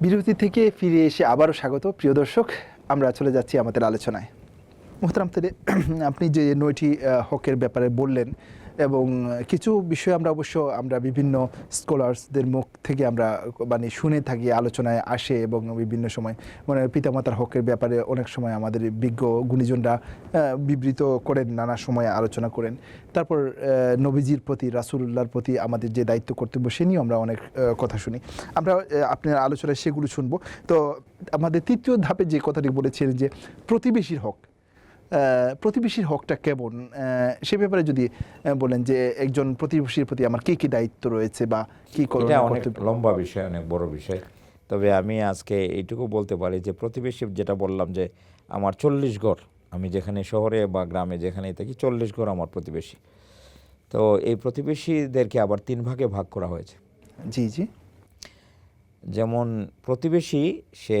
বিরতি থেকে ফিরে এসে আবারও স্বাগত, প্রিয় দর্শক। আমরা চলে যাচ্ছি আমাদের আলোচনায়। মোহতারাম আপনি যে নয়টি হকের ব্যাপারে বললেন এবং কিছু বিষয় আমরা অবশ্য আমরা বিভিন্ন স্কলার্সদের মুখ থেকে আমরা মানে শুনে থাকি, আলোচনায় আসে এবং বিভিন্ন সময় মানে পিতামাতার হকের ব্যাপারে অনেক সময় আমাদের বিজ্ঞ গুণীজনরা বিবৃত করেন, নানা সময় আলোচনা করেন। তারপর নবীজির প্রতি, রাসূলুল্লাহর প্রতি আমাদের যে দায়িত্ব, কর্তব্য, সে নিয়েও আমরা অনেক কথা শুনি। আমরা আপনার আলোচনায় সেগুলো শুনব। তো আমাদের তৃতীয় ধাপে যে কথাটি বলেছিলেন যে, প্রতিবেশীর হক। প্রতিবেশীর হকটা কেমন? সে ব্যাপারে যদি বলেন যে একজন প্রতিবেশীর প্রতি আমার কি কি দায়িত্ব রয়েছে বা কি করণীয় অনেক লম্বা বিষয় অনেক বড় বিষয়। তবে আমি আজকে এইটুকু বলতে পারি যে প্রতিবেশী যেটা বললাম যে আমার চল্লিশ ঘর আমি যেখানে শহরে বা গ্রামে যেখানে থাকি চল্লিশ ঘর আমার প্রতিবেশী। তো এই প্রতিবেশীদেরকে আবার তিন ভাগে ভাগ করা হয়েছে। জি জি। যেমন প্রতিবেশী সে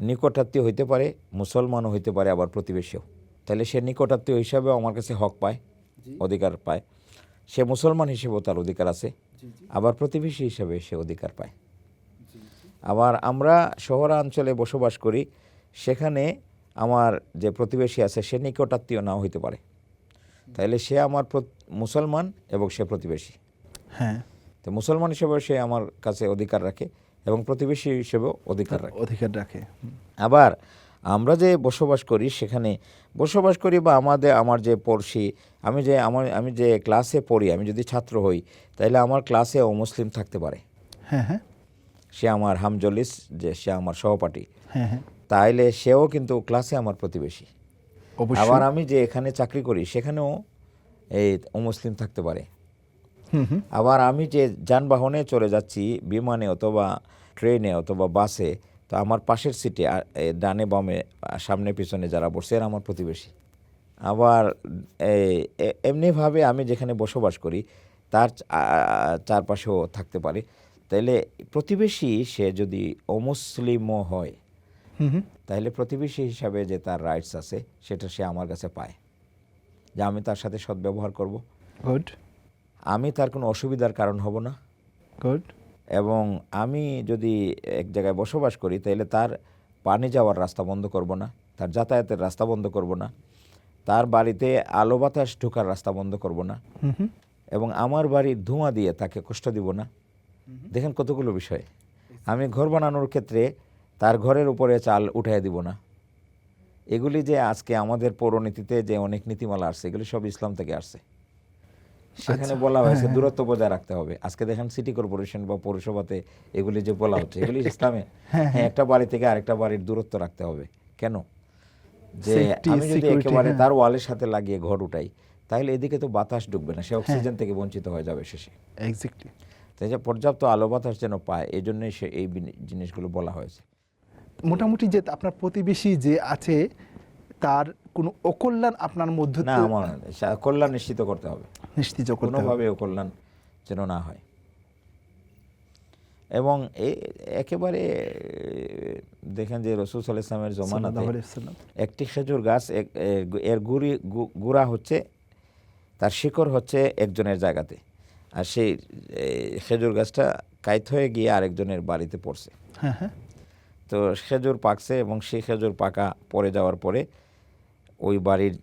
নিকটাত্মীয় হইতে পারে মুসলমানও হইতে পারে আবার প্রতিবেশীও। তাহলে সে নিকটাত্মীয় হিসাবেও আমার কাছে হক পায় অধিকার পায়। সে মুসলমান হিসেবেও তার অধিকার আছে আবার প্রতিবেশী হিসাবে সে অধিকার পায়। আবার আমরা শহরাঞ্চলে বসবাস করি সেখানে আমার যে প্রতিবেশী আছে সে নিকটাত্মীয় নাও হইতে পারে। তাহলে সে আমার মুসলমান এবং সে প্রতিবেশী। হ্যাঁ। তো মুসলমান হিসেবে সে আমার কাছে অধিকার রাখে। এবং প্রতিবেশী হিসেবেও অধিকার রাখে। অধিকার রাখে। আবার আমরা যে বসবাস করি সেখানে বসবাস করি বা আমাদের আমার যে পড়শি আমি যে আমার আমি যে ক্লাসে পড়ি আমি যদি ছাত্র হই তাহলে আমার ক্লাসে অমুসলিম থাকতে পারে। হ্যাঁ হ্যাঁ। সে আমার হামজলিস যে সে আমার সহপাঠী। হ্যাঁ হ্যাঁ। তাইলে সেও কিন্তু ক্লাসে আমার প্রতিবেশী। আবার আমি যে এখানে চাকরি করি সেখানেও এই অমুসলিম থাকতে পারে। আবার আমি যে যানবাহনে চলে যাচ্ছি, বিমানে অথবা ট্রেনে অথবা বাসে, তো আমার পাশের সিটে ডানে বামে সামনে পিছনে যারা বসে এরা আমার প্রতিবেশী। আবার এমনিভাবে আমি যেখানে বসবাস করি, তার চারপাশেও থাকতে পারে। তাইলে প্রতিবেশী সে যদি অমুসলিমও হয় তাহলে প্রতিবেশী হিসাবে যে তার রাইটস আছে, সেটা সে আমার কাছে পায়। যে আমি তার সাথে সদ্ব্যবহার করব। গুড আমি তার কোনো অসুবিধার কারণ হব না। গুড এবং আমি যদি এক জায়গায় বসবাস করি তাহলে তার পানি যাওয়ার রাস্তা বন্ধ করব না তার যাতায়াতের রাস্তা বন্ধ করব না তার বাড়িতে আলো বাতাস ঢোকার রাস্তা বন্ধ করব না হুম এবং আমার বাড়ির ধোঁয়া দিয়ে তাকে কষ্ট দিব না। দেখেন কতগুলো বিষয়। আমি ঘর বানানোর ক্ষেত্রে তার ঘরের উপরে চাল উঠাই দিব না। এগুলি যে আজকে আমাদের পৌরনীতিতে যে অনেক নীতিমালা আসছে এগুলি সব ইসলাম থেকে আসছে। সেখানে বলা হয়েছে দূরত্ব বজায় রাখতে হবে। আজকে দেখেন সিটি কর্পোরেশন বা পৌরসভাতে এগুলি যে বলা হচ্ছে এগুলি ইসলামে। হ্যাঁ একটা বাড়ি থেকে আরেকটা বাড়ির দূরত্ব রাখতে হবে। কেন? যে আমি যদি একেবারে হ্যাঁ। তার ওয়ালের সাথে লাগিয়ে ঘর উঠাই তাহলে এদিকে তো বাতাস ঢুকবে না সে অক্সিজেন থেকে বঞ্চিত হয়ে যাবে শেষে। এক্স্যাক্টলি তাই যে পর্যাপ্ত আলো বাতাস যেন পায় এই জন্যই সে এই জিনিসগুলো বলা হয়েছে। মোটামুটি যে আপনার প্রতিবেশী যে আছে তার কোনো অকল্যাণ আপনার মধ্যে না আমার কল্যাণ নিশ্চিত করতে হবে। নিশ্চিত করতে কোনোভাবে ও কল্যাণ যেন না হয়। এবং একেবারে দেখেন যে রসুল জমানাতে আলাইহি ওয়াসাল্লাম। একটি খেজুর গাছ এর গুড়ি গুড়া হচ্ছে তার শিকড় হচ্ছে একজনের জায়গাতে। আর সেই খেজুর গাছটা কাইত হয়ে গিয়ে আরেকজনের বাড়িতে পড়ছে। হ্যাঁ হ্যাঁ। তো খেজুর পাকছে এবং সেই খেজুর পাকা পড়ে যাওয়ার পরে ওই বাড়ির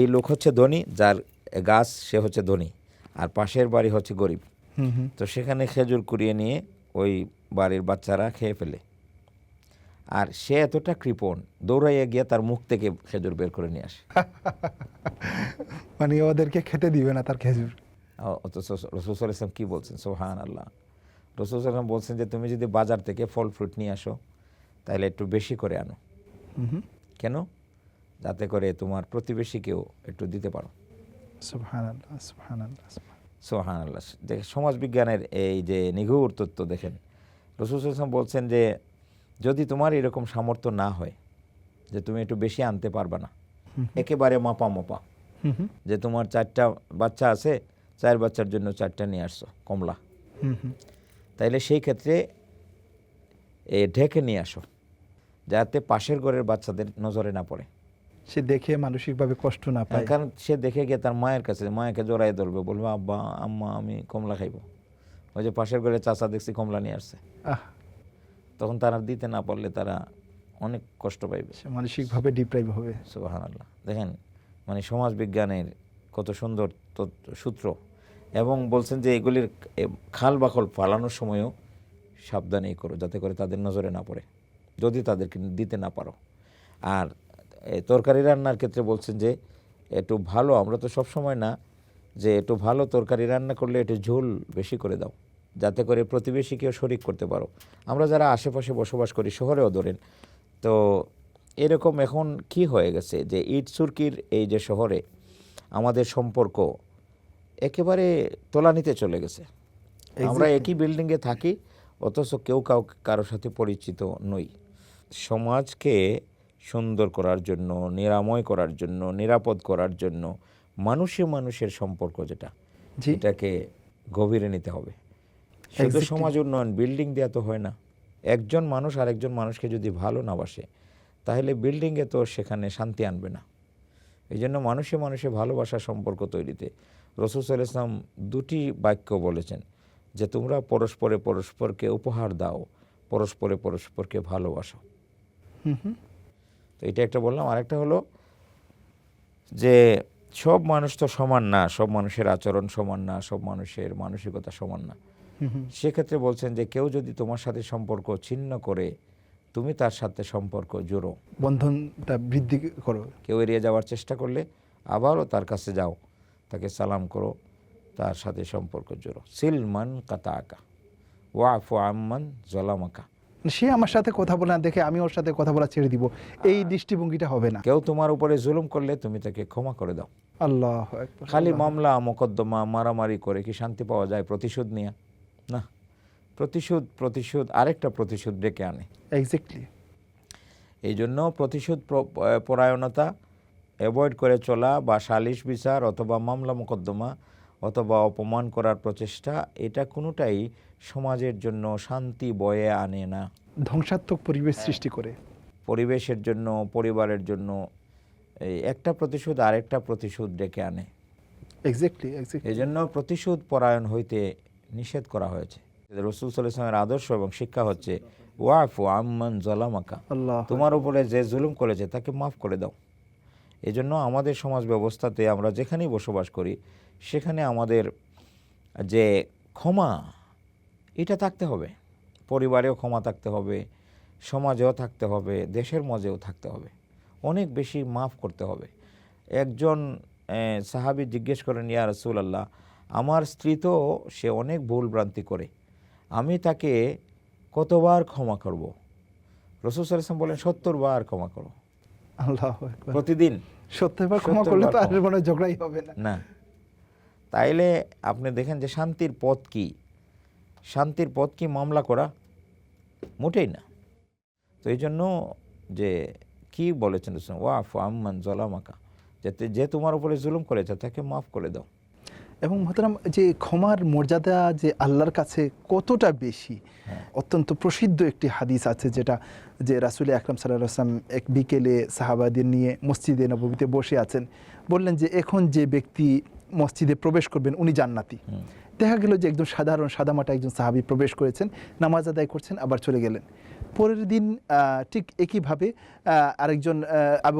এই লোক হচ্ছে ধনী যার গাছ সে হচ্ছে ধনী আর পাশের বাড়ি হচ্ছে গরিব। তো সেখানে খেজুর কুড়িয়ে নিয়ে ওই বাড়ির বাচ্চারা খেয়ে ফেলে। আর সে এতটা কৃপণ দৌড়াইয়া গিয়ে তার মুখ থেকে খেজুর বের করে নিয়ে আসে। মানে ওদেরকে খেতে দিবে না তার খেজুর। অথচ রসুল ইসলাম কী বলছেন? সোহান আল্লাহ রসুল ইসলাম বলছেন যে তুমি যদি বাজার থেকে ফল ফ্রুট নিয়ে আসো তাহলে একটু বেশি করে আনো। কেন? যাতে করে তোমার প্রতিবেশীকেও একটু দিতে পারো। সোহান আল্লাহ দেখ সমাজবিজ্ঞানের এই যে নিঘুর তত্ত্ব দেখেন রসুল ইসলাম বলছেন যে যদি তোমার এরকম সামর্থ্য না হয় যে তুমি একটু বেশি আনতে পারবে না একেবারে মাপা মাপা যে তোমার চারটা বাচ্চা আছে চার বাচ্চার জন্য চারটা নিয়ে আসছো কমলা। তাইলে সেই ক্ষেত্রে এ ঢেকে নিয়ে আসো যাতে পাশের ঘরের বাচ্চাদের নজরে না পড়ে। সে দেখে মানসিকভাবে কষ্ট না পায়। কারণ সে দেখে গিয়ে তার মায়ের কাছে মায়াকে জড়াই ধরবে বলবে আব্বা আম্মা আমি কমলা খাইবো। ওই যে পাশের ঘরে চাচা দেখছি কমলা নিয়ে আসছে। আহ। তখন তারা দিতে না পারলে তারা অনেক কষ্ট পাইবে। সে মানসিকভাবে ডিপ্রাইভ হবে। সুবাহান আল্লাহ দেখেন মানে সমাজ বিজ্ঞানের কত সুন্দর তথ্য সূত্র এবং বলছেন যে এগুলির খাল বাকল পালানোর সময়ও সাবধানেই করো যাতে করে তাদের নজরে না পড়ে যদি তাদেরকে দিতে না পারো। আর তরকারি রান্নার ক্ষেত্রে বলছেন যে একটু ভালো আমরা তো সব সময় না যে একটু ভালো তরকারি রান্না করলে একটু ঝোল বেশি করে দাও যাতে করে প্রতিবেশীকেও শরিক করতে পারো। আমরা যারা আশেপাশে বসবাস করি শহরেও ধরেন তো এরকম এখন কি হয়ে গেছে যে ইট সুরকির এই যে শহরে আমাদের সম্পর্ক একেবারে তোলানিতে চলে গেছে। আমরা একই বিল্ডিংয়ে থাকি অথচ কেউ কাউ কারোর সাথে পরিচিত নই। সমাজকে সুন্দর করার জন্য নিরাময় করার জন্য নিরাপদ করার জন্য মানুষে মানুষের সম্পর্ক যেটা এটাকে গভীরে নিতে হবে। শুধু. সমাজ উন্নয়ন বিল্ডিং দেওয়া তো হয় না। একজন মানুষ আরেকজন মানুষকে যদি ভালো না বাসে তাহলে বিল্ডিংয়ে তো সেখানে শান্তি আনবে না। এই জন্য মানুষে মানুষে ভালোবাসার সম্পর্ক তৈরিতে রসুল সাল ইসলাম দুটি বাক্য বলেছেন যে তোমরা পরস্পরে পরস্পরকে উপহার দাও পরস্পরে পরস্পরকে ভালোবাসো। হুম হুম। তো এটা একটা বললাম। আরেকটা হলো যে সব মানুষ তো সমান না সব মানুষের আচরণ সমান না সব মানুষের মানসিকতা সমান না। সেক্ষেত্রে বলছেন যে কেউ যদি তোমার সাথে সম্পর্ক ছিন্ন করে তুমি তার সাথে সম্পর্ক জোড়ো। বন্ধনটা বৃদ্ধি করো। কেউ এড়িয়ে যাওয়ার চেষ্টা করলে আবারও তার কাছে যাও তাকে সালাম করো তার সাথে সম্পর্ক জোড়ো। সিলমান কাতা আঁকা ওয়াফু আম্মান জলামাকা। সে আমার সাথে কথা বলে না দেখে আমি ওর সাথে কথা বলা ছেড়ে দিব। এই দৃষ্টিভঙ্গিটা হবে না। কেউ তোমার উপরে জুলুম করলে তুমি তাকে ক্ষমা করে দাও। আল্লাহ খালি মামলা মোকদ্দমা মারামারি করে কি শান্তি পাওয়া যায় প্রতিশোধ নিয়ে? না। প্রতিশোধ প্রতিশোধ আরেকটা প্রতিশোধ ডেকে আনে। এক্স্যাক্টলি এই জন্য প্রতিশোধ পরায়ণতা অ্যাভয়েড করে চলা বা সালিশ বিচার অথবা মামলা মোকদ্দমা অথবা অপমান করার প্রচেষ্টা এটা কোনোটাই সমাজের জন্য শান্তি বয়ে আনে না। ধ্বংসাত্মক পরিবেশ সৃষ্টি করে। পরিবেশের জন্য পরিবারের জন্য এই একটা প্রতিশোধ আরেকটা প্রতিশোধ ডেকে আনে। এক্স্যাক্টলি এই জন্য প্রতিশোধ পরায়ণ হইতে নিষেধ করা হয়েছে। রসুল সাল্লামের আদর্শ এবং শিক্ষা হচ্ছে ওয়াফু আম্মান জলামাকা আল্লাহ তোমার উপরে যে জুলুম করেছে তাকে মাফ করে দাও। এজন্য আমাদের সমাজ ব্যবস্থাতে আমরা যেখানেই বসবাস করি সেখানে আমাদের যে ক্ষমা এটা থাকতে হবে। পরিবারেও ক্ষমা থাকতে হবে সমাজেও থাকতে হবে দেশের মজেও থাকতে হবে। অনেক বেশি মাফ করতে হবে। একজন সাহাবী জিজ্ঞেস করেন ইয়া রসুল আল্লাহ আমার স্ত্রী তো সে অনেক ভুল ভ্রান্তি করে। আমি তাকে কতবার ক্ষমা করব? রসুল সাল্লাম বলেন সত্তর বার ক্ষমা করো। আল্লাহ প্রতিদিন সত্যবার ক্ষমা করলে তো আর মনে হয় ঝগড়াই হবে না। না। তাইলে আপনি দেখেন যে শান্তির পথ কি। শান্তির পথ কি মামলা করা? মোটেই না। তো এই জন্য যে কি বলেছেন ওয়াফ আম্মান জলামাকা। যাতে যে তোমার উপরে জুলুম করেছে তাকে মাফ করে দাও। এবং মহতারাম যে ক্ষমার মর্যাদা যে আল্লাহর কাছে কতটা বেশি অত্যন্ত প্রসিদ্ধ একটি হাদিস আছে যেটা যে রাসুল আকরাম সাল্লাহ আসলাম এক বিকেলে সাহাবাদের নিয়ে মসজিদে নবীতে বসে আছেন। বললেন যে এখন যে ব্যক্তি মসজিদে প্রবেশ করবেন উনি জান্নাতি। দেখা গেল যে একজন সাধারণ সাদামাটা একজন সাহাবি প্রবেশ করেছেন নামাজ আদায় করছেন আবার চলে গেলেন। পরের দিন ঠিক একইভাবে আরেকজন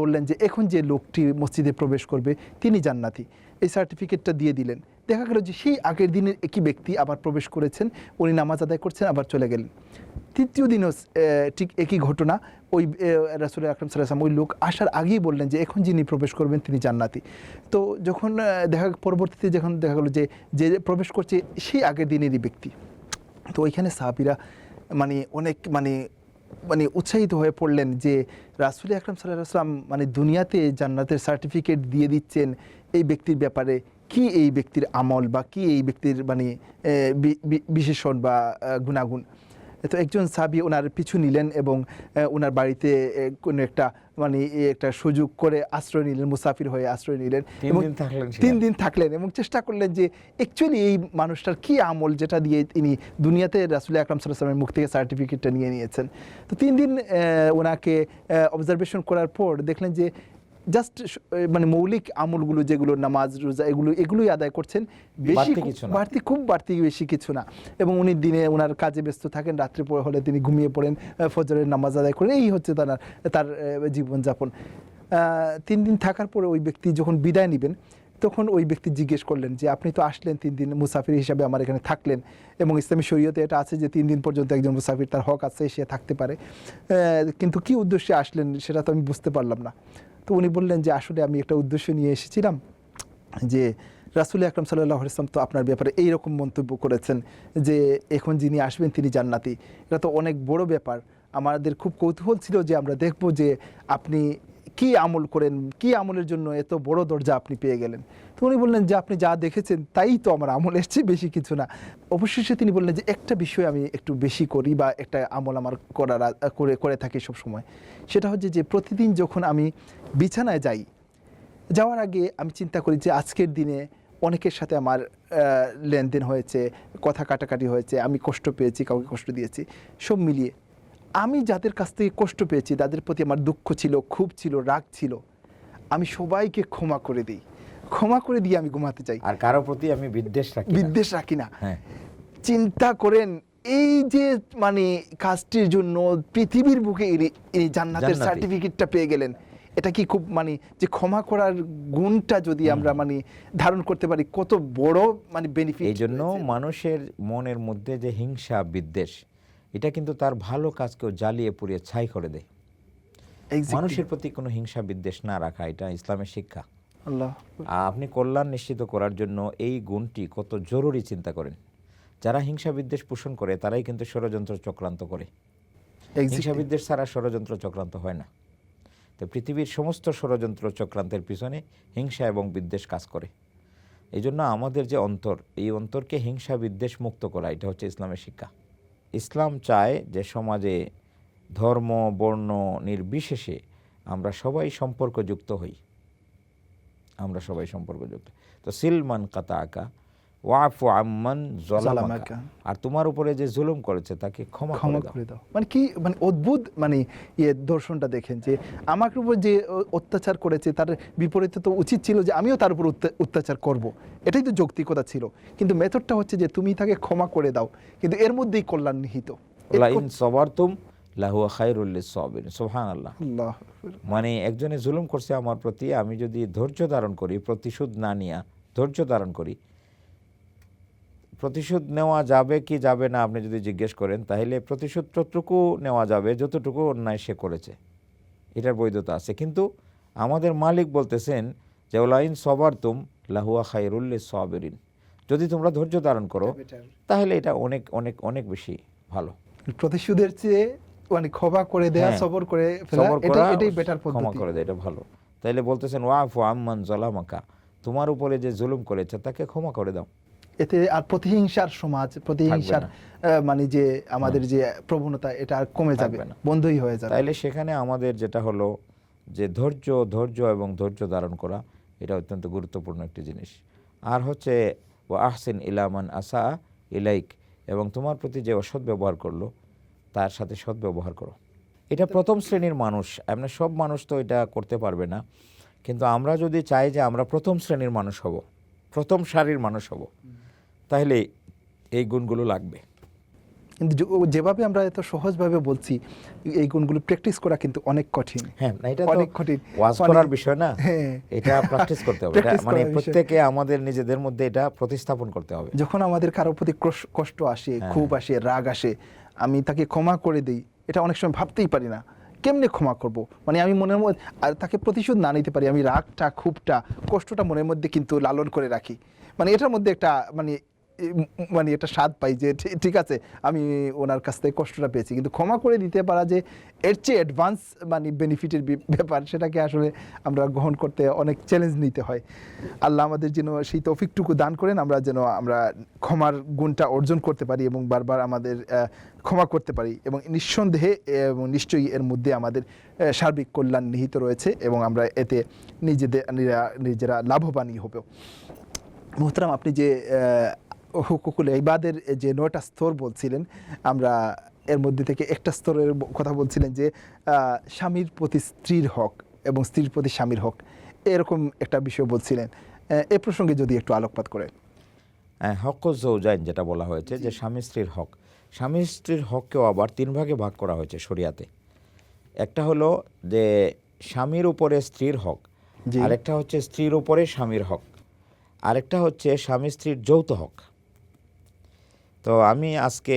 বললেন যে এখন যে লোকটি মসজিদে প্রবেশ করবে তিনি জান্নাতি। এই সার্টিফিকেটটা দিয়ে দিলেন। দেখা গেল যে সেই আগের দিনের একই ব্যক্তি আবার প্রবেশ করেছেন, উনি নামাজ আদায় করছেন, আবার চলে গেলেন। তৃতীয় দিনও ঠিক একই ঘটনা, ওই রাসুল আকরম সাল্লাম ওই লোক আসার আগেই বললেন যে এখন যিনি প্রবেশ করবেন তিনি জান্নাতি। তো যখন দেখা পরবর্তীতে যখন দেখা গেলো যে যে প্রবেশ করছে সেই আগের দিনেরই ব্যক্তি। তো ওইখানে সাহাবিরা মানে অনেক মানে মানে উৎসাহিত হয়ে পড়লেন যে রাসুল আকরম সাল্লাহ আসলাম মানে দুনিয়াতে জান্নাতের সার্টিফিকেট দিয়ে দিচ্ছেন এই ব্যক্তির ব্যাপারে। কি এই ব্যক্তির আমল বা কি এই ব্যক্তির মানে বিশেষণ বা গুণাগুণ? তো একজন সাবি ওনার পিছু নিলেন এবং ওনার বাড়িতে কোনো একটা মানে একটা সুযোগ করে আশ্রয় নিলেন মুসাফির হয়ে আশ্রয় নিলেন তিন এবং দিন থাকলেন তিন দিন থাকলেন এবং চেষ্টা করলেন যে অ্যাকচুয়ালি এই মানুষটার কি আমল যেটা দিয়ে তিনি দুনিয়াতে রাসুল আকরাম সাল্লামের মুখ থেকে সার্টিফিকেটটা নিয়ে নিয়েছেন। তো তিন দিন ওনাকে অবজারভেশন করার পর দেখলেন যে জাস্ট মানে মৌলিক আমলগুলো যেগুলো নামাজ রোজা এগুলো এগুলোই আদায় করছেন বেশি বাড়তি খুব- কিছু বাড়তি খুব বাড়তি বেশি কিছু না। এবং উনি দিনে ওনার কাজে ব্যস্ত থাকেন রাত্রে পরে হলে তিনি ঘুমিয়ে পড়েন ফজরের নামাজ আদায় করেন এই হচ্ছে তার তার জীবনযাপন। তিন দিন থাকার পরে ওই ব্যক্তি যখন বিদায় নেবেন তখন ওই ব্যক্তি জিজ্ঞেস করলেন যে আপনি তো আসলেন তিন দিন মুসাফির হিসাবে আমার এখানে থাকলেন। এবং ইসলামী শরীয়তে এটা আছে যে তিন দিন পর্যন্ত একজন মুসাফির তার হক আছে সে থাকতে পারে। কিন্তু কি উদ্দেশ্যে আসলেন সেটা তো আমি বুঝতে পারলাম না। তো উনি বললেন যে আসলে আমি একটা উদ্দেশ্য নিয়ে এসেছিলাম যে রাসুল আকরম সাল্লাহ ইসলাম তো আপনার ব্যাপারে এই রকম মন্তব্য করেছেন যে এখন যিনি আসবেন তিনি জান্নাতি। এটা তো অনেক বড় ব্যাপার। আমাদের খুব কৌতূহল ছিল যে আমরা দেখব যে আপনি কি আমল করেন, কি আমলের জন্য এত বড় দরজা আপনি পেয়ে গেলেন। তো উনি বললেন যে আপনি যা দেখেছেন তাই তো আমার আমল এসছে বেশি কিছু না। অবশেষে তিনি বললেন যে একটা বিষয় আমি একটু বেশি করি বা একটা আমল আমার করার করে করে থাকি সব সময় সেটা হচ্ছে যে প্রতিদিন যখন আমি বিছানায় যাই। যাওয়ার আগে আমি চিন্তা করি যে আজকের দিনে অনেকের সাথে আমার লেনদেন হয়েছে কথা কাটাকাটি হয়েছে আমি কষ্ট পেয়েছি কাউকে কষ্ট দিয়েছি সব মিলিয়ে। আমি যাদের কাছ থেকে কষ্ট পেয়েছি তাদের প্রতি আমার দুঃখ ছিল ক্ষোভ ছিল রাগ ছিল আমি সবাইকে ক্ষমা করে দিই। ক্ষমা করে দিয়ে আমি ঘুমাতে চাই। আর কারও প্রতি আমি বিদ্বেষ রাখি বিদ্বেষ রাখি না। হ্যাঁ। চিন্তা করেন এই যে মানে কাজটির জন্য পৃথিবীর বুকে ইনি জান্নাতের সার্টিফিকেটটা পেয়ে গেলেন। এটা কি খুব মানে যে ক্ষমা করার গুণটা যদি আমরা মানে ধারণ করতে পারি কত বড় মানে বেনিফিট এই জন্য মানুষের মনের মধ্যে যে হিংসা বিদ্বেষ এটা কিন্তু তার ভালো কাজকেও জ্বালিয়ে পুড়িয়ে ছাই করে দেয়। মানুষের প্রতি কোনো হিংসা বিদ্বেষ না রাখা এটা ইসলামের শিক্ষা। আল্লাহ। আপনি কল্যাণ নিশ্চিত করার জন্য এই গুণটি কত জরুরি চিন্তা করেন। যারা হিংসা বিদ্বেষ পোষণ করে তারাই কিন্তু ষড়যন্ত্র চক্রান্ত করে। হিংসা বিদ্বেষ ছাড়া ষড়যন্ত্র চক্রান্ত হয় না। তো পৃথিবীর সমস্ত ষড়যন্ত্র চক্রান্তের পিছনে হিংসা এবং বিদ্বেষ কাজ করে। এই জন্য আমাদের যে অন্তর, এই অন্তরকে হিংসা, বিদ্বেষ মুক্ত করা, এটা হচ্ছে ইসলামের শিক্ষা। ইসলাম চায় যে সমাজে ধর্ম, বর্ণ নির্বিশেষে আমরা সবাই সম্পর্কযুক্ত হই। আমরা সবাই সম্পর্কযুক্ত। তো সিলমান কাতা আঁকা ওয়াফু আম্মান জলামাকা। আর তোমার উপরে যে জুলুম করেছে তাকে ক্ষমা ক্ষমা করে দাও। মানে কি মানে অদ্ভুত মানে ইয়ে দর্শনটা দেখেন যে আমার উপর যে অত্যাচার করেছে তার বিপরীতে তো উচিত ছিল যে আমিও তার উপর অত্যাচার করব। এটাই তো যৌক্তিকতা ছিল। কিন্তু মেথডটা হচ্ছে যে তুমি তাকে ক্ষমা করে দাও। কিন্তু এর মধ্যেই কল্যাণ নিহিত। লাইন সবারতুম লাহুয়া সুবহানাল্লাহ। আল্লাহ। মানে একজনে জুলুম করছে আমার প্রতি আমি যদি ধৈর্য ধারণ করি প্রতিশোধ না নিয়া ধৈর্য ধারণ করি প্রতিশোধ নেওয়া যাবে কি যাবে না আপনি যদি জিজ্ঞেস করেন তাহলে প্রতিশোধ ততটুকু নেওয়া যাবে যতটুকু অন্যায় সে করেছে। এটার বৈধতা আছে। কিন্তু আমাদের মালিক বলতেছেন যে ওলাইন সবার তুম লাহুয়া খাইরুল্লিস সাবিরিন যদি তোমরা ধৈর্য ধারণ করো তাহলে এটা অনেক অনেক অনেক বেশি ভালো। প্রতিশোধের চেয়ে মানে ক্ষমা করে দেয়া হ্যাঁ। সবর করে ফেলা এটাই বেটার ক্ষমা করে দেয় এটা ভালো। তাইলে বলতেছেন ওয়াফু আম্মান জলামাকা। তোমার উপরে যে জুলুম করেছে তাকে ক্ষমা করে দাও। এতে আর প্রতিহিংসার সমাজ প্রতিহিংসার মানে যে আমাদের যে প্রবণতা এটা আর কমে যাবে না। বন্ধই হয়ে যাবে। তাইলে সেখানে আমাদের যেটা হলো যে ধৈর্য ধৈর্য এবং ধৈর্য ধারণ করা এটা অত্যন্ত গুরুত্বপূর্ণ একটি জিনিস। আর হচ্ছে ও আহসিন ইলামান আসা ইলাইক এবং তোমার প্রতি যে অসৎ ব্যবহার করল তার সাথে সৎ ব্যবহার করো। এটা প্রথম শ্রেণির মানুষ এমনি সব মানুষ তো এটা করতে পারবে না। কিন্তু আমরা যদি চাই যে আমরা প্রথম শ্রেণির মানুষ হব প্রথম সারির মানুষ হব তাহলে এই গুণগুলো লাগবে। কিন্তু যেভাবে আমরা এত সহজভাবে বলছি এই গুণগুলো প্র্যাকটিস করা কিন্তু অনেক কঠিন। হ্যাঁ না এটা অনেক কঠিন। ওয়াজ মানে- করার বিষয় না। হ্যাঁ। এটা প্র্যাকটিস করতে হবে। মানে প্রত্যেকে আমাদের নিজেদের মধ্যে এটা প্রতিস্থাপন করতে হবে। যখন আমাদের কারোর প্রতি কষ্ট আসে হ্যাঁ। ক্ষোভ আসে রাগ আসে আমি তাকে ক্ষমা করে দিই এটা অনেক সময় ভাবতেই পারি না। কেমনে ক্ষমা করব? মানে আমি মনের মধ্যে আর তাকে প্রতিশোধ না নিতে পারি আমি রাগটা ক্ষোভটা কষ্টটা মনের মধ্যে কিন্তু লালন করে রাখি। মানে এটার মধ্যে একটা মানে মানে এটা স্বাদ পাই যে ঠিক আছে, আমি ওনার কাছ থেকে কষ্টটা পেয়েছি। কিন্তু ক্ষমা করে দিতে পারা যে এর চেয়ে অ্যাডভান্স মানে বেনিফিটের ব্যাপার, সেটাকে আসলে আমরা গ্রহণ করতে অনেক চ্যালেঞ্জ নিতে হয়। আল্লাহ আমাদের যেন সেই তৌফিকটুকু দান করেন, আমরা যেন, আমরা ক্ষমার গুণটা অর্জন করতে পারি এবং বারবার আমাদের ক্ষমা করতে পারি এবং নিঃসন্দেহে, এবং নিশ্চয়ই এর মধ্যে আমাদের সার্বিক কল্যাণ নিহিত রয়েছে এবং আমরা এতে নিজেদের, নিজেরা- লাভবানই হবে। মোহতারাম, আপনি যে হুকুকুল ইবাদের যে নয়টা স্তর বলছিলেন আমরা এর মধ্যে থেকে একটা স্তরের কথা বলছিলেন যে স্বামীর প্রতি স্ত্রীর হক এবং স্ত্রীর প্রতি স্বামীর হক এরকম একটা বিষয় বলছিলেন। এ প্রসঙ্গে যদি একটু আলোকপাত করেন হ্যাঁ, হক জৌজাইন যেটা বলা হয়েছে যে স্বামী স্ত্রীর হক। স্বামী স্ত্রীর হককেও আবার তিন ভাগে ভাগ করা হয়েছে শরিয়াতে। একটা হলো যে স্বামীর উপরে স্ত্রীর হক। আরেকটা হচ্ছে স্ত্রীর উপরে স্বামীর হক আরেকটা হচ্ছে স্বামী স্ত্রীর যৌথ হক। তো আমি আজকে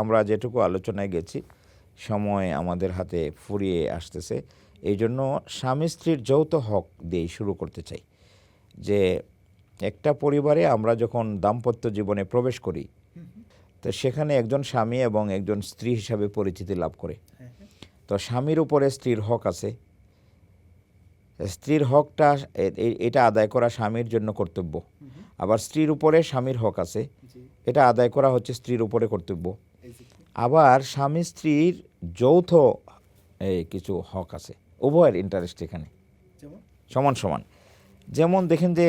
আমরা যেটুকু আলোচনায় গেছি, সময় আমাদের হাতে ফুরিয়ে আসতেছে এই জন্য স্বামী স্ত্রীর যৌথ হক দিয়ে শুরু করতে চাই। যে একটা পরিবারে আমরা যখন দাম্পত্য জীবনে প্রবেশ করি, তো সেখানে একজন স্বামী এবং একজন স্ত্রী হিসাবে পরিচিতি লাভ করে। তো স্বামীর উপরে স্ত্রীর হক আছে। স্ত্রীর হকটা এটা আদায় করা স্বামীর জন্য কর্তব্য। আবার স্ত্রীর উপরে স্বামীর হক আছে। এটা আদায় করা হচ্ছে স্ত্রীর উপরে কর্তব্য। আবার স্বামী স্ত্রীর যৌথ এই কিছু হক আছে। উভয়ের ইন্টারেস্ট এখানে। সমান সমান। যেমন দেখেন যে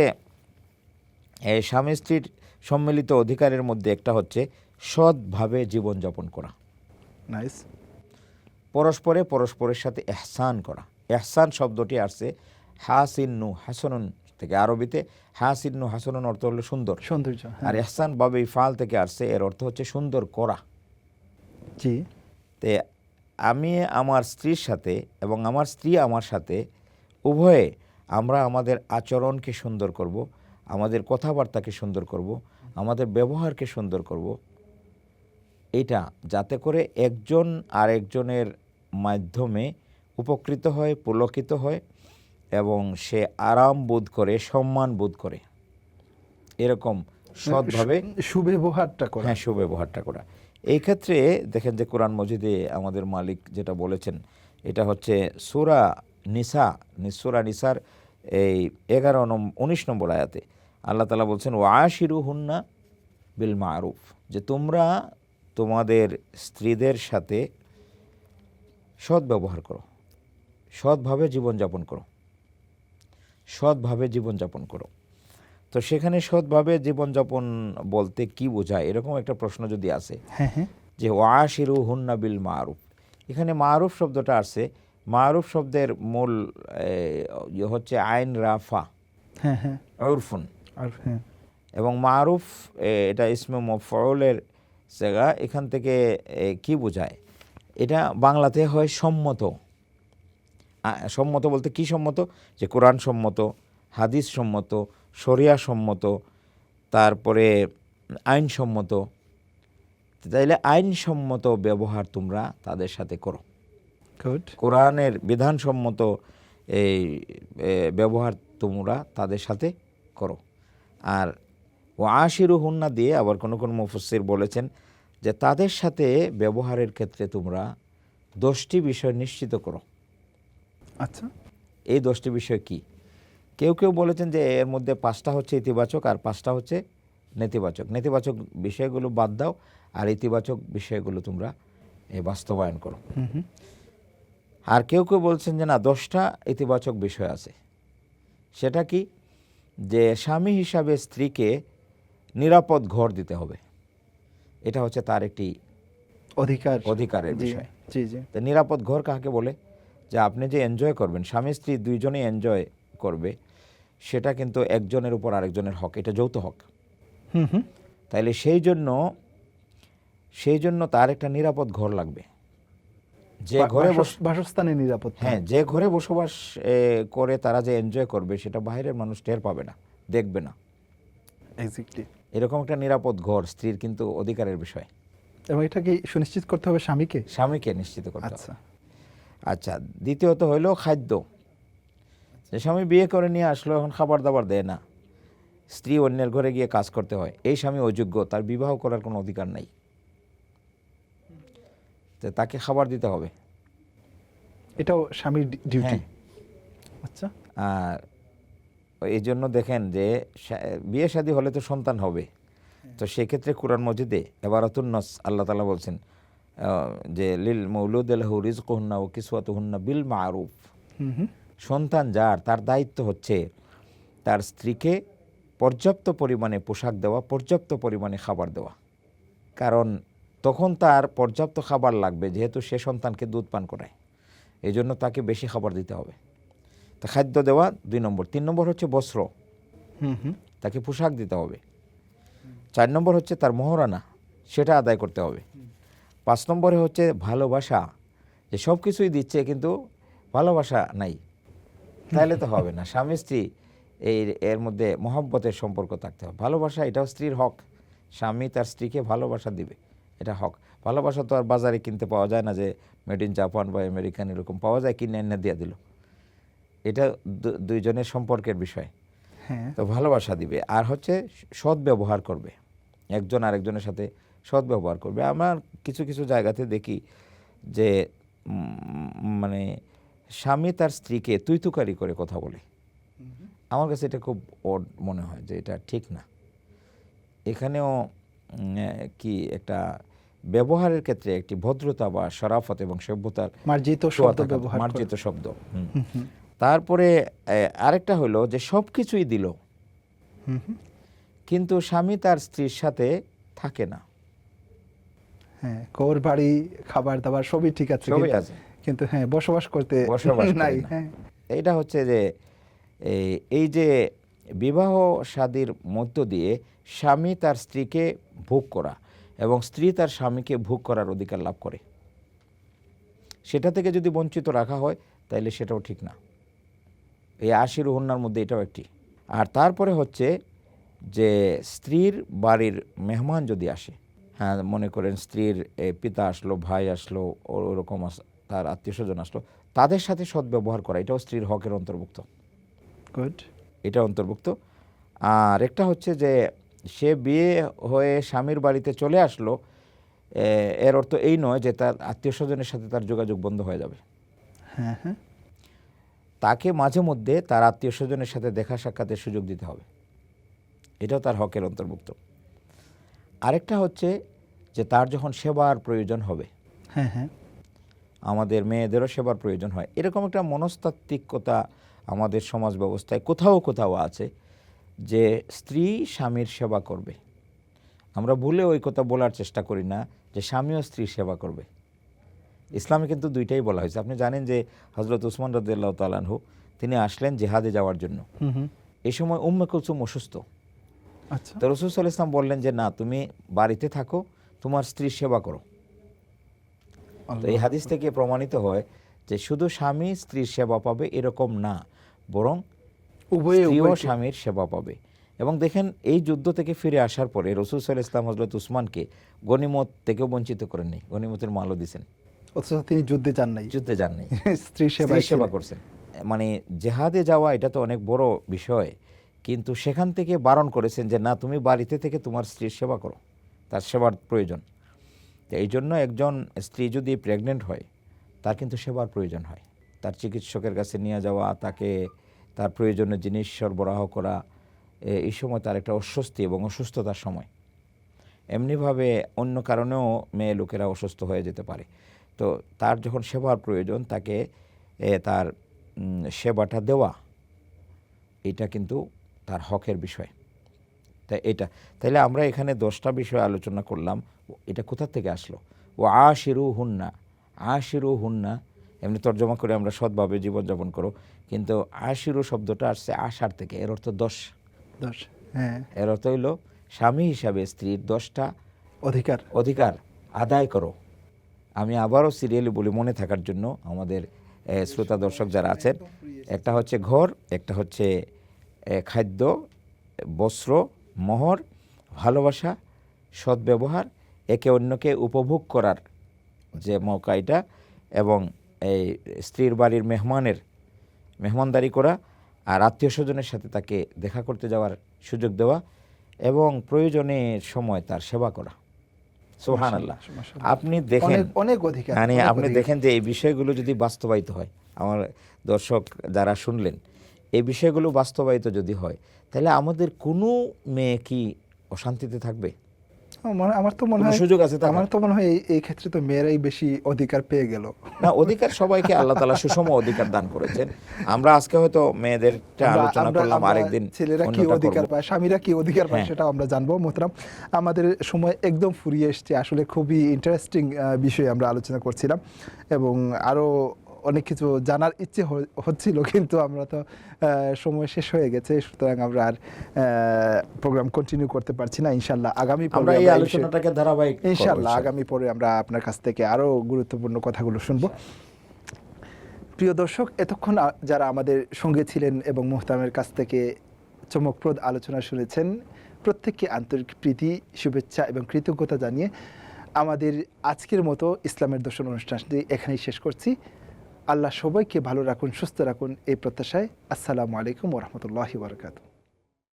স্বামী স্ত্রীর সম্মিলিত অধিকারের মধ্যে একটা হচ্ছে সৎভাবে জীবনযাপন করা। নাইস। পরস্পরে পরস্পরের সাথে এহসান করা। এহসান শব্দটি আসছে হাসিন্নু হাসনুন থেকে আরবিতে হাসিন্নু হাসনুন অর্থ হলো সুন্দর। সৌন্দর্য হ্যাঁ। আর এহসান বাবে ফাল থেকে আসছে এর অর্থ হচ্ছে সুন্দর করা। জি। তে আমি আমার স্ত্রীর সাথে এবং আমার স্ত্রী আমার সাথে উভয়ে আমরা আমাদের আচরণকে সুন্দর করব আমাদের কথাবার্তাকে সুন্দর করব আমাদের ব্যবহারকে সুন্দর করব। এটা যাতে করে একজন আরেকজনের মাধ্যমে উপকৃত হয় পুলকিত হয় এবং সে আরাম বোধ করে সম্মান বোধ করে। এরকম সৎভাবে সুব্যবহারটা করা। হ্যাঁ সুব্যবহারটা করা। এই ক্ষেত্রে দেখেন যে কোরআন মজিদে আমাদের মালিক যেটা বলেছেন এটা হচ্ছে সুরা নিসা সুরা নিসার এই এগারো নম্বর উনিশ নম্বর আয়াতে। আল্লাহ তালা বলছেন ও আশিরু হুন্না বিল মারুফ। যে তোমরা তোমাদের স্ত্রীদের সাথে সৎ ব্যবহার করো সৎভাবে জীবনযাপন করো। সৎভাবে জীবনযাপন করো। তো সেখানে সৎভাবে জীবনযাপন বলতে কি বোঝায়? এরকম একটা প্রশ্ন যদি আসে হ্যাঁ হ্যাঁ। যে ওয়াশিরু হুন্না বিল মারুফ। এখানে মারুফ শব্দটা আসছে। মারুফ শব্দের মূল ইয়ে হচ্ছে আইন রাফা। হ্যাঁ হ্যাঁ। উরফুন। এবং মারুফ এটা ইসমে মফলের জায়গা। এখান থেকে কি বোঝায়? এটা বাংলাতে হয় সম্মত। সম্মত বলতে কি সম্মত? যে কোরআন সম্মত হাদিস সম্মত শরিয়া সম্মত তারপরে আইনসম্মত তাইলে আইনসম্মত ব্যবহার তোমরা তাদের সাথে করো। কোরআনের বিধানসম্মত এই ব্যবহার তোমরা তাদের সাথে করো। আর ও আশিরু হুন্না দিয়ে আবার কোনো কোনো মুফসির বলেছেন যে তাদের সাথে ব্যবহারের ক্ষেত্রে তোমরা দশটি বিষয় নিশ্চিত করো। আচ্ছা। এই দশটি বিষয় কি? কেউ কেউ বলেছেন যে এর মধ্যে পাঁচটা হচ্ছে ইতিবাচক আর পাঁচটা হচ্ছে নেতিবাচক। নেতিবাচক বিষয়গুলো বাদ দাও আর ইতিবাচক বিষয়গুলো তোমরা এ, বাস্তবায়ন করো। আর কেউ কেউ বলছেন যে না দশটা ইতিবাচক বিষয় আছে। সেটা কি? যে স্বামী হিসাবে স্ত্রীকে নিরাপদ ঘর দিতে হবে। এটা হচ্ছে তার একটি অধিকার। অধিকারের বিষয়। জি জি। তো নিরাপদ ঘর কাকে বলে? যে আপনি যে এনজয় করবেন স্বামী স্ত্রী দুইজনেই এনজয় করবে সেটা কিন্তু একজনের উপর আরেকজনের হক এটা যৌথ হক। তাইলে সেই জন্য সেই জন্য তার একটা নিরাপদ ঘর লাগবে। যে ঘরে বাসস- বস বাসস্থানের নিরাপত্তা হ্যাঁ যে ঘরে বসবাস করে তারা যে এনজয় করবে সেটা বাইরের মানুষ টের পাবে না দেখবে না। এক্স্যাক্টলি এরকম একটা নিরাপদ ঘর স্ত্রীর কিন্তু অধিকারের বিষয়। এবং এটা কি সুনিশ্চিত করতে হবে স্বামীকে? স্বামীকে নিশ্চিত করতে হবে। আচ্ছা। আচ্ছা দ্বিতীয়ত হইল খাদ্য। যে স্বামী বিয়ে করে নিয়ে আসলো এখন খাবার দাবার দেয় না। স্ত্রী অন্যের ঘরে গিয়ে কাজ করতে হয়। এই স্বামী অযোগ্য তার বিবাহ করার কোনো অধিকার নাই। তো তাকে খাবার দিতে হবে। এটাও স্বামীর ডিউটি? হ্যাঁ। আচ্ছা। আর এই জন্য দেখেন যে বিয়ে শাদী হলে তো সন্তান হবে। তো সেক্ষেত্রে কোরআন মজিদে এবারাতুন্নস আল্লাহ তালা বলছেন যে লিল মৌলুদ আলহু রিজক হুন্না ও কিসওয়াত হুন্না বিল মারুফ। হুম হুম। সন্তান যার তার দায়িত্ব হচ্ছে তার স্ত্রীকে পর্যাপ্ত পরিমাণে পোশাক দেওয়া পর্যাপ্ত পরিমাণে খাবার দেওয়া। কারণ তখন তার পর্যাপ্ত খাবার লাগবে যেহেতু সে সন্তানকে দুধ পান করায়। এই জন্য তাকে বেশি খাবার দিতে হবে। তা খাদ্য দেওয়া দুই নম্বর। তিন নম্বর হচ্ছে বস্ত্র। হুম হুম। তাকে পোশাক দিতে হবে। চার নম্বর হচ্ছে তার মহরানা। সেটা আদায় করতে হবে। পাঁচ নম্বরে হচ্ছে ভালোবাসা। যে সব কিছুই দিচ্ছে কিন্তু ভালোবাসা নাই। তাহলে তো হবে না। স্বামী স্ত্রী এই এর মধ্যে মহব্বতের সম্পর্ক থাকতে হবে। ভালোবাসা এটাও স্ত্রীর হক। স্বামী তার স্ত্রীকে ভালোবাসা দিবে। এটা হক। ভালোবাসা তো আর বাজারে কিনতে পাওয়া যায় না যে মেড ইন জাপান বা আমেরিকান এরকম পাওয়া যায় কিনে এনে দিয়ে দিল। এটা দুইজনের সম্পর্কের বিষয়। হ্যাঁ। তো ভালোবাসা দিবে। আর হচ্ছে সৎ ব্যবহার করবে। একজন আরেকজনের সাথে সৎ ব্যবহার করবে। আমার কিছু কিছু জায়গাতে দেখি যে মানে স্বামী তার স্ত্রীকে তুই তুকারি করে কথা বলে। আমার কাছে এটা খুব ওড মনে হয় যে এটা ঠিক না। এখানেও কি একটা ব্যবহারের ক্ষেত্রে একটি ভদ্রতা বা শরাফত এবং সভ্যতার মার্জিত শব্দ ব্যবহার মার্জিত শব্দ। তারপরে আরেকটা হলো যে সব কিছুই দিল। কিন্তু স্বামী তার স্ত্রীর সাথে থাকে না। হ্যাঁ কোর বাড়ি খাবার দাবার সবই ঠিক আছে সবই আছে। কিন্তু হ্যাঁ বসবাস করতে বসবাস নাই হ্যাঁ। এইটা হচ্ছে যে এই- যে বিবাহ শাদীর মধ্য দিয়ে স্বামী তার স্ত্রীকে ভোগ করা এবং স্ত্রী তার স্বামীকে ভোগ করার অধিকার লাভ করে। সেটা থেকে যদি বঞ্চিত রাখা হয় তাহলে সেটাও ঠিক না। এই আশির হন্যার মধ্যে এটাও একটি। আর তারপরে হচ্ছে যে স্ত্রীর বাড়ির মেহমান যদি আসে হ্যাঁ মনে করেন স্ত্রীর পিতা আসলো ভাই আসলো ও- ওরকম তার আত্মীয় স্বজন আসলো তাদের সাথে সদ্ব্যবহার করা এটাও স্ত্রীর হকের অন্তর্ভুক্ত। গুড এটা অন্তর্ভুক্ত। আর একটা হচ্ছে যে সে বিয়ে হয়ে স্বামীর বাড়িতে চলে আসলো এর অর্থ এই নয় যে তার আত্মীয় স্বজনের সাথে তার যোগাযোগ বন্ধ হয়ে যাবে। হ্যাঁ হ্যাঁ। তাকে মাঝে মধ্যে তার আত্মীয় স্বজনের সাথে দেখা সাক্ষাতের সুযোগ দিতে হবে। এটাও তার হকের অন্তর্ভুক্ত। আরেকটা হচ্ছে যে তার যখন সেবার প্রয়োজন হবে হ্যাঁ হ্যাঁ। আমাদের মেয়েদেরও সেবার প্রয়োজন হয়। এরকম একটা মনস্তাত্ত্বিকতা আমাদের সমাজ ব্যবস্থায় কোথাও কোথাও আছে যে স্ত্রী স্বামীর সেবা করবে। আমরা ভুলে ওই কথা বলার চেষ্টা করি না যে স্বামীও স্ত্রীর সেবা করবে। ইসলামে কিন্তু দুইটাই বলা হয়েছে। আপনি জানেন যে হজরত উসমান রদুল্লাহ তালানহু তিনি আসলেন জেহাদে যাওয়ার জন্য। এই সময় উম্মে কুলসুম অসুস্থ। তো রসুল ইসলাম বললেন যে না তুমি বাড়িতে থাকো তোমার স্ত্রীর সেবা করো। তো এই হাদিস থেকে প্রমাণিত হয় যে শুধু স্বামী স্ত্রীর সেবা পাবে এরকম না বরং উভয় স্বামীর সেবা পাবে। এবং দেখেন এই যুদ্ধ থেকে ফিরে আসার পরে রসুল সাল ইসলাম হজরত উসমানকে গনিমত থেকেও বঞ্চিত করেননি গনিমতের মালও দিছেন। অথচ তিনি যুদ্ধে যান নাই। যুদ্ধে যান নাই। স্ত্রী সেবা সেবা করছেন। মানে জেহাদে যাওয়া এটা তো অনেক বড় বিষয়। কিন্তু সেখান থেকে বারণ করেছেন যে, না, তুমি বাড়িতে থেকে তোমার স্ত্রীর সেবা করো। তার সেবার প্রয়োজন। তো এই জন্য একজন স্ত্রী যদি প্রেগনেন্ট হয়, তার কিন্তু সেবার প্রয়োজন হয়। তার চিকিৎসকের কাছে নিয়ে যাওয়া, তাকে তার প্রয়োজনীয় জিনিস সরবরাহ করা এই সময় তার একটা অস্বস্তি এবং অসুস্থতার সময়। এমনিভাবে অন্য কারণেও মেয়ে লোকেরা অসুস্থ হয়ে যেতে পারে। তো তার যখন সেবার প্রয়োজন, তাকে তার সেবাটা দেওয়া, এটা কিন্তু তার হকের বিষয়। তাই এটা তাইলে আমরা এখানে দশটা বিষয় আলোচনা করলাম এটা কোথা থেকে আসলো? ও আশিরু হুন্না আশিরু হুন্না এমনি তর্জমা করে আমরা সৎভাবে জীবনযাপন করো কিন্তু আশিরু শব্দটা আসছে আষাঢ় থেকে এর অর্থ দশ। দশ হ্যাঁ। এর অর্থ হইল স্বামী হিসাবে স্ত্রীর দশটা অধিকার। অধিকার আদায় করো। আমি আবারও সিরিয়ালি বলি মনে থাকার জন্য আমাদের শ্রোতা দর্শক যারা আছেন একটা হচ্ছে ঘর একটা হচ্ছে খাদ্য বস্ত্র মোহর ভালোবাসা সদ্ব্যবহার একে অন্যকে উপভোগ করার যে মৌকা এটা এবং এই স্ত্রীর বাড়ির মেহমানের মেহমানদারি করা আর আত্মীয় স্বজনের সাথে তাকে দেখা করতে যাওয়ার সুযোগ দেওয়া এবং প্রয়োজনের সময় তার সেবা করা। সোহান আল্লাহ আপনি দেখেন অনেক অনেক অধিকার মানে আপনি দেখেন যে এই বিষয়গুলো যদি বাস্তবায়িত হয় আমার দর্শক যারা শুনলেন এই বিষয়গুলো বাস্তবায়িত যদি হয় তাহলে আমাদের কোনো মেয়ে কি অশান্তিতে থাকবে? আমার তো মনে হয় সুযোগ আছে আমার তো মনে হয় এই- ক্ষেত্রে তো মেয়েরাই বেশি অধিকার পেয়ে গেল। না অধিকার সবাইকে আল্লাহ সুষম অধিকার দান করেছেন। আমরা আজকে হয়তো মেয়েদেরটা আলোচনা করলাম আরেকদিন ছেলেরা কি অধিকার পায় স্বামীরা কি অধিকার পায় হ্যাঁ। সেটাও আমরা জানব মোহতরাম। আমাদের সময় একদম ফুরিয়ে এসছে আসলে খুবই ইন্টারেস্টিং বিষয়ে আমরা আলোচনা করছিলাম। এবং আরও অনেক কিছু জানার ইচ্ছে হচ্ছিল কিন্তু আমরা তো সময় শেষ হয়ে গেছে সুতরাং আমরা আর প্রোগ্রাম কন্টিনিউ করতে পারছি না ইনশাল্লাহ আগামী পর্বে আমরা এই আলোচনাটাকে ধারাবাহিক ইনশাল্লাহ আগামী পরে আমরা আপনার কাছ থেকে আরও গুরুত্বপূর্ণ কথাগুলো শুনব। প্রিয় দর্শক এতক্ষণ যারা আমাদের সঙ্গে ছিলেন এবং মোহতামের কাছ থেকে চমকপ্রদ আলোচনা শুনেছেন প্রত্যেককে আন্তরিক প্রীতি শুভেচ্ছা এবং কৃতজ্ঞতা জানিয়ে আমাদের আজকের মতো ইসলামের দর্শন অনুষ্ঠানটি এখানেই শেষ করছি। আল্লাহ সবাইকে ভালো রাখুন সুস্থ রাখুন। এই প্রত্যাশায় আসসালামু আলাইকুম ওরহমতুল্লাহি বারকাতু